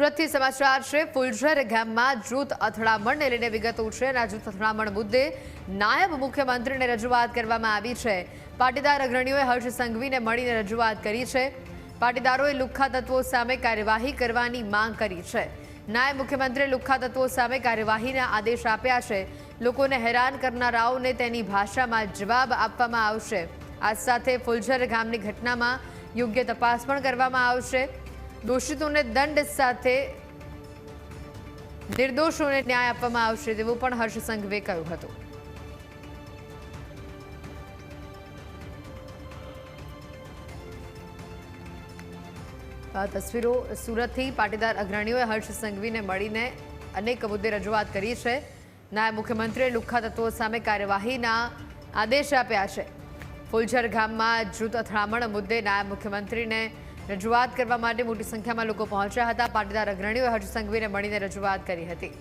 સુરતથી સમાચાર છે, ફુલઝર ગામમાં જૂથ અથડામણને લઈને વિગતો છે અને આ જૂથ અથડામણ મુદ્દે નાયબ મુખ્યમંત્રીને રજૂઆત કરવામાં આવી છે. પાટીદાર અગ્રણીઓએ હર્ષ સંઘવીને મળીને રજૂઆત કરી છે. પાટીદારોએ લુખ્ખા તત્વો સામે કાર્યવાહી કરવાની માંગ કરી છે. નાયબ મુખ્યમંત્રીએ લુખ્ખા તત્વો સામે કાર્યવાહીના આદેશ આપ્યા છે. લોકોને હેરાન કરનારાઓને તેની ભાષામાં જવાબ આપવામાં આવશે. આ સાથે ફુલઝર ગામની ઘટનામાં યોગ્ય તપાસ પણ કરવામાં આવશે. દોષિતોને દંડ સાથે નિર્દોષોને ન્યાય આપવામાં આવશે તેવું પણ હર્ષ સંઘવે કહ્યું હતું. તસવીરો સુરતથી પાટીદાર અગ્રણીઓએ હર્ષ સંઘવીને મળીને અનેક મુદ્દે રજૂઆત કરી છે. નાયબ મુખ્યમંત્રીએ લુખ્ખા તત્વો સામે કાર્યવાહીના આદેશ આપ્યા છે. ફુલઝર ગામમાં જૂથ અથડામણ મુદ્દે નાયબ મુખ્યમંત્રીને રજૂઆત કરવા માટે મોટી સંખ્યામાં લોકો પહોંચ્યા હતા. પાટીદાર અગ્રણીઓએ હર્ષ સંઘવીને મળીને રજૂઆત કરી હતી.